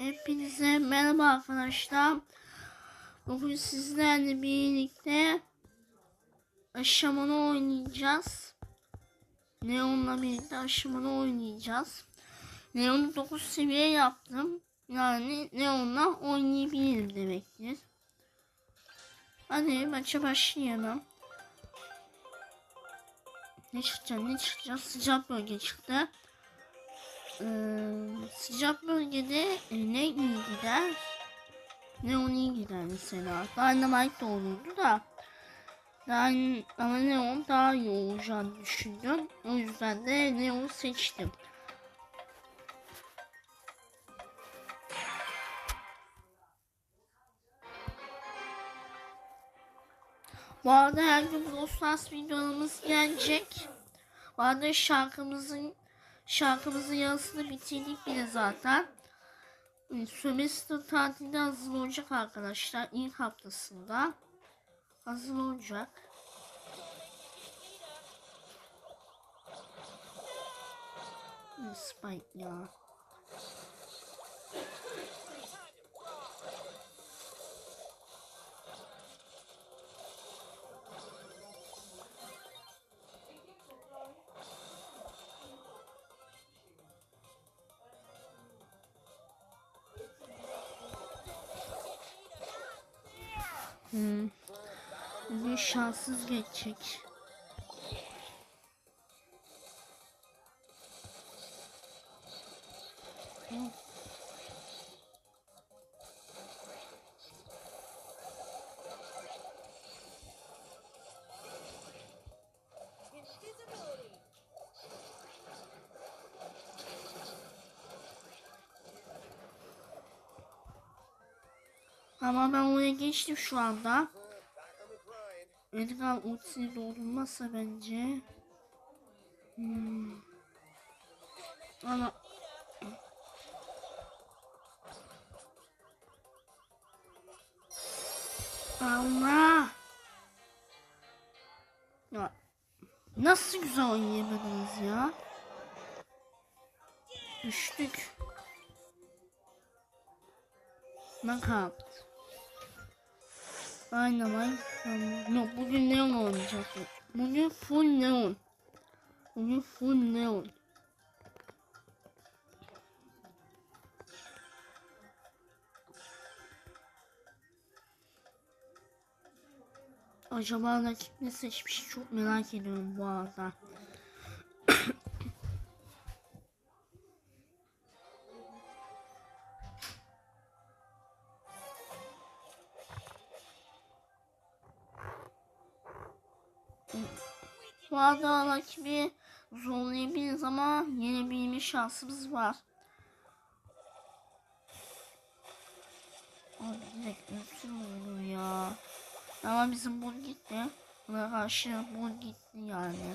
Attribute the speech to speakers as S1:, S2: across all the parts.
S1: Hepinize merhaba arkadaşlar. Bugün sizlerle birlikte aşamanı oynayacağız. Neon'la birlikte aşamanı oynayacağız. Neon'u 9 seviye yaptım. Yani Neon'la oynayabilirim demektir. Hadi maça başlayalım. Ne çıkacak ne çıkacak sıcak bölge çıktı. Ee, sıcak bölgede e, ne iyi gider? Ne onu iyi gider mesela. Dynamite de olurdu da. Yani, ama Neon daha iyi olacağını düşündüm. O yüzden de Neon'u seçtim. Bu arada her gün Brawl videolarımız gelecek. Bu arada şarkımızın şarkımızın yarısını bitirdik bile zaten. Sömestr tatilde hazır olacak arkadaşlar. ilk haftasında. Hazır olacak. Ne Spike ya. Hmm. Bugün şanssız geçecek. Hmm. Ama ben oraya geçtim şu anda. Edgar ultisi doldurmazsa bence. Hmm. Ama Allah. Ya nasıl güzel oynayamadınız ya? Düştük. Knockout. Aynen ben. Yok bugün neon oynayacak. Bugün full neon. Bugün full neon. Acaba rakip ne seçmiş çok merak ediyorum bu arada. Rakibi zorlayabiliriz ama yenebilme şansımız var. Abi direkt öpsün olur ya. Ama bizim bul gitti. Buna karşı bul gitti yani.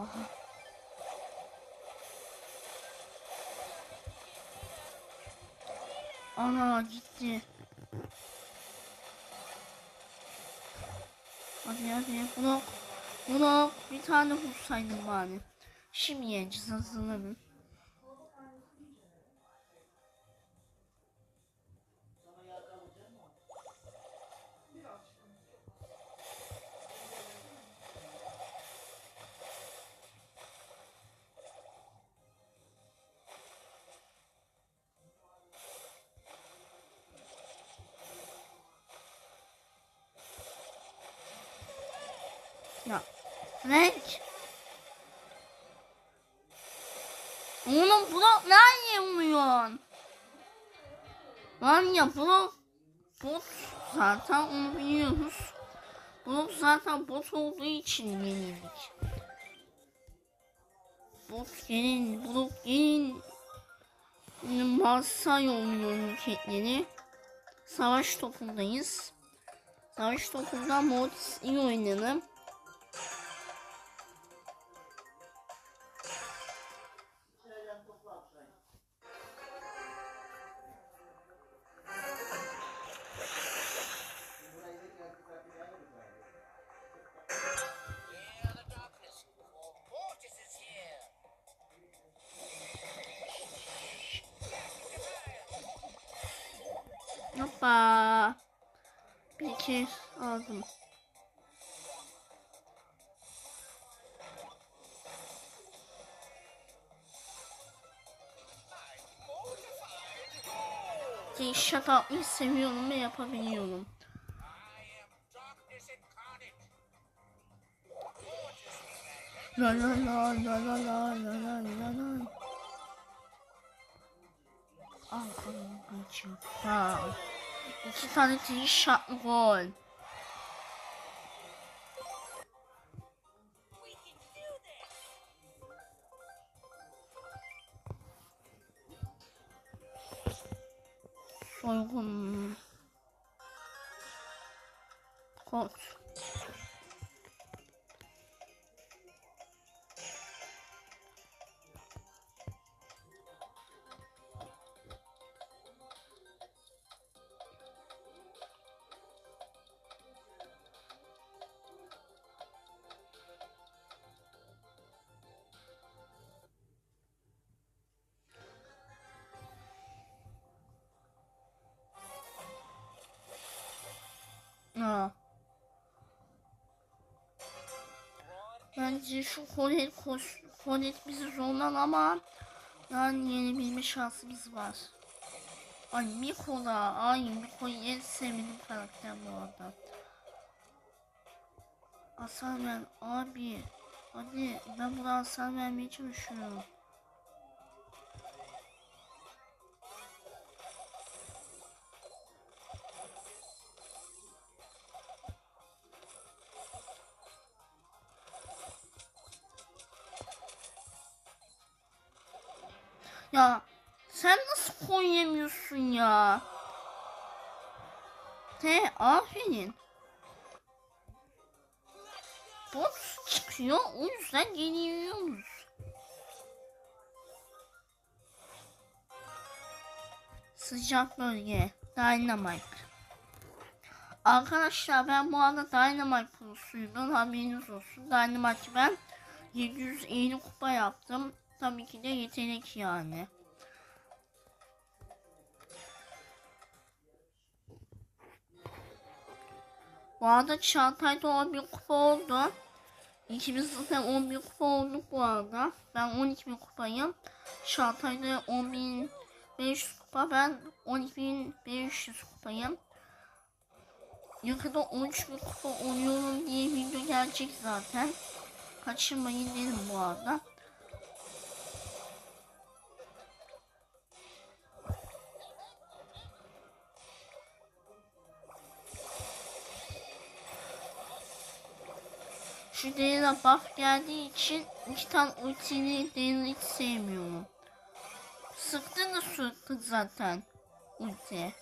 S1: Aha. Ana gitti. Hadi hadi blok. Blok bir tane vursaydım bari. Şimdi yeneceğiz hazırlanın. Ya. Frank. Oğlum blok nereye vuruyorsun? Lan ya blok bot zaten onu biliyoruz. Blok zaten bot olduğu için yenildik. Bot gelin, blok gelin. Ma Galatasaray oynuyorum ketleri. Savaş topundayız. Savaş topunda Mortis iyi oynarım. İki aldım. Shut up'ı seviyorum ve yapabiliyorum. La la la la la la la la la la. Al al kaçıyor. Ha. İki tane tek şartlı gol. Soygun. Koç. Bence şu Kolet koş Kolet bizi zorlar ama yani yenebilme şansımız var. Ay Mikola, ay Miko'yu en sevdiğim karakter bu arada. Asal ver abi. Hadi ben buna asal vermeye çalışıyorum. Ya sen nasıl koy yemiyorsun ya? Te aferin. Boss çıkıyor o yüzden geliyoruz. Sıcak bölge. Dynamite. Arkadaşlar ben bu arada Dynamite kurusuydum. Haberiniz olsun. Dynamite ben 750 kupa yaptım. Tabii ki de yetenek yani. Bu arada Çağatay'da 11 kupa oldu. İkimiz zaten 11 kupa olduk bu arada. Ben 12 bin kupayım. Çağatay'da 10.500 kupa. Ben 12.500 kupayım. Yakında 13 bin kupa oluyorum diye video gelecek zaten. Kaçırmayın dedim bu arada. Şu Dale'a buff geldiği için iki tane ultini Dale'ı hiç sevmiyorum. Sıktın da sıktı zaten ulti.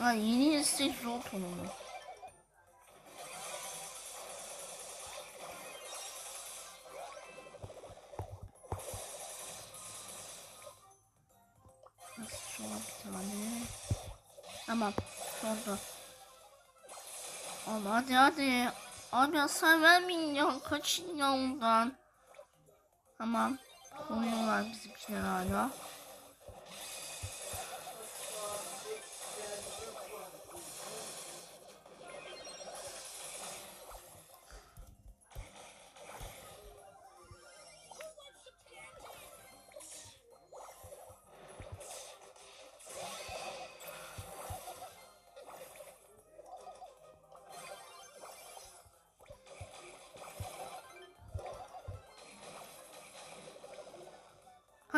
S1: Ay yeni istek zor onu. Sonra bir tane. Tamam. Oldu. Ama hadi hadi. Abi hasar vermeyin ya. Kaçın ya ondan. Tamam. Koyuyorlar bizimkiler hala.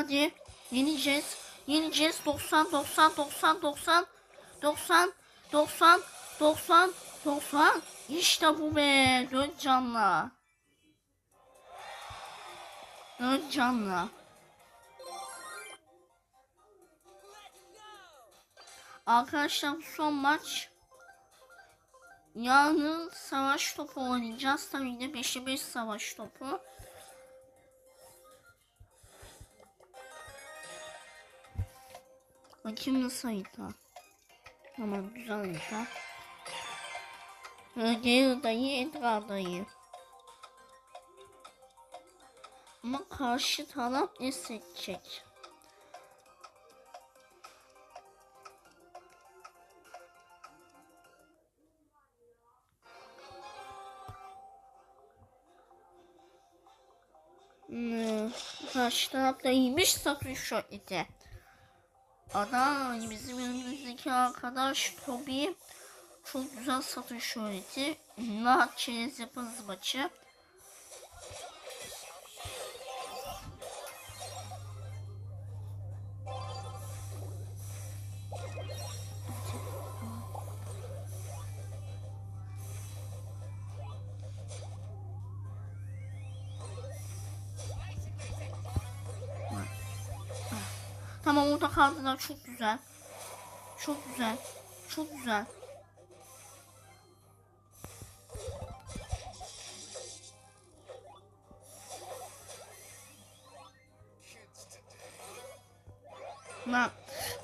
S1: Hadi yeneceğiz. Yeneceğiz. 90 90 90 90 90 90 90 90. İşte bu be. Dön canla. Dön canla. Arkadaşlar son maç. Yarın savaş topu oynayacağız. Tabii de 5'e 5 savaş topu. Bakayım nasıl harita. Tamam güzel harita. Geri dayı Edgar dayı. Ama karşı taraf ne seçecek? Hmm, karşı taraf da iyiymiş satış şöhreti. Adam bizim önümüzdeki arkadaş Toby çok güzel satış şöhreti. Rahat çerez yaparız maçı. Tamam orada kaldılar çok güzel. Çok güzel. Çok güzel. Lan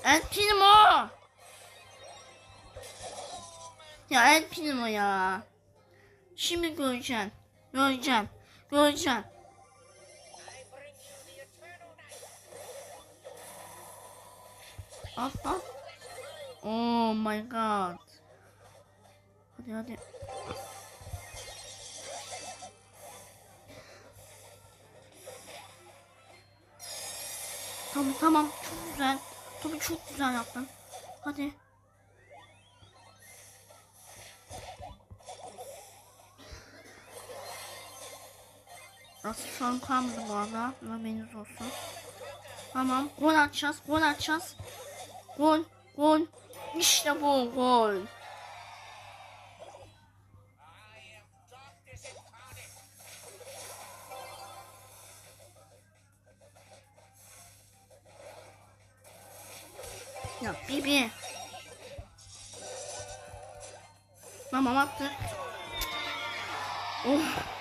S1: El Primo. Ya El Primo ya. Şimdi göreceğim. Göreceğim. Göreceğim. Oh my god. Hadi hadi. Tamam tamam çok güzel. Tabii çok güzel yaptın. Hadi. Nasıl an kalmadı bu arada. Haberiniz olsun. Tamam. Gol atacağız. Gol atacağız. Gol. Gol. İşte bu gol. Ya Bibi. Tamam attık. Oh.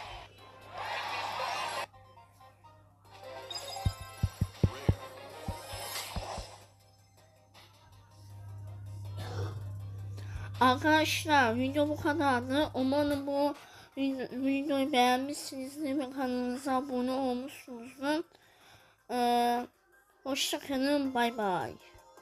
S1: Arkadaşlar video bu kadardı. Umarım bu video- videoyu beğenmişsinizdir ve kanalımıza abone olmuşsunuzdur. Ee, hoşçakalın. Bay bay.